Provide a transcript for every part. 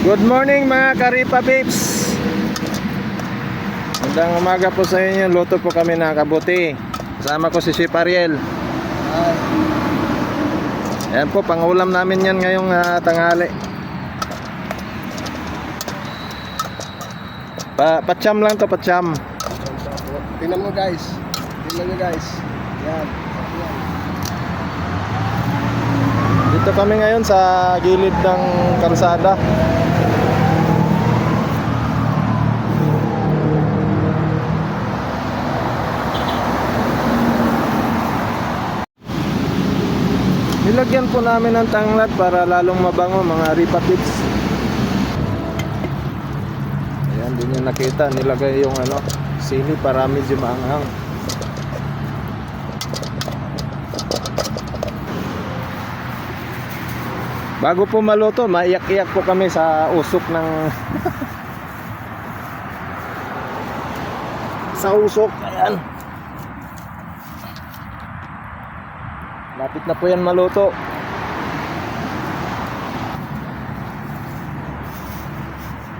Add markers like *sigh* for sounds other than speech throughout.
Good morning mga Karipa Babes Magandang umaga po sa inyo Luto po kami ng kabuti Kasama ko si Chef Ariel Ayan po, pangulam namin yan ngayong ah, tanghali pa Pacham lang to, pacham Tingnan mo guys. Tingnan mo guys. Yan. Yan. Dito kami ngayon sa gilid ng kalsada Nilagyan po namin ng tanglad para lalong mabango mga ripa tips. Ayan, din yung nakita. Nilagay yung ano, sili para medyo maanghang. Bago po maluto, maiyak-iyak po kami sa usok ng *laughs* sa usok. Ayan. Lapit na po yan maluto.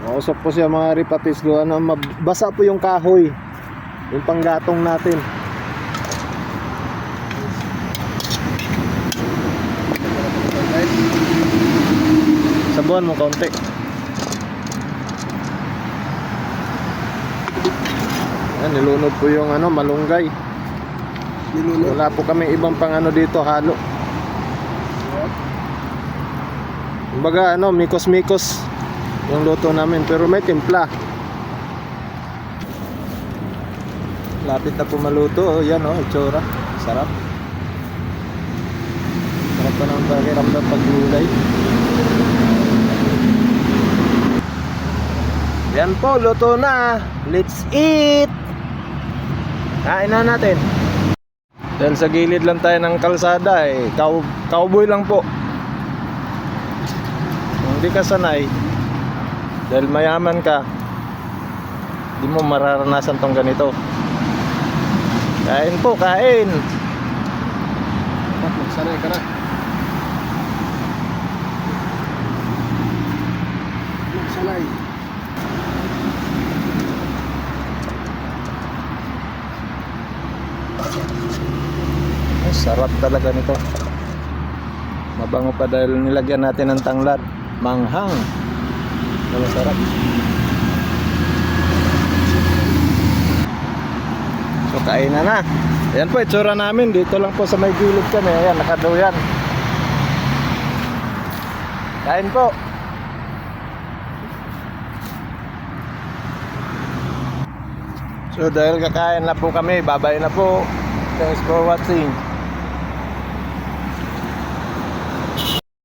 Mausok po siya mga ripatis ko. Ano, mabasa po yung kahoy. Yung panggatong natin. Guys, Sabuhan mo kaunti. Ayan, nilunod po yung ano, malunggay. Nilunod. Wala po kami ibang pang ano dito, halo. Kumbaga ano, mikos-mikos yung luto namin pero may timpla. Lapit na po maluto. Oh, yan oh, itsura. Sarap. Sarap pa ng pakiramdam pag gulay. Yan po, luto na. Let's eat! Kain na natin. Dahil sa gilid lang tayo ng kalsada eh, cow, cowboy lang po. Hindi ka sanay, dahil mayaman ka, di mo mararanasan tong ganito. Kain po, kain! Magsanay ka na. Magsanay. Ay, sarap talaga nito. Mabango pa dahil nilagyan natin ng tanglad. Manghang. Pero sarap. So kain na na. Ayan po, itsura namin. Dito lang po sa may gilid kami. Ayan, nakaduyan. Kain po. So dahil kakain na po kami, babay na po. Thanks for watching.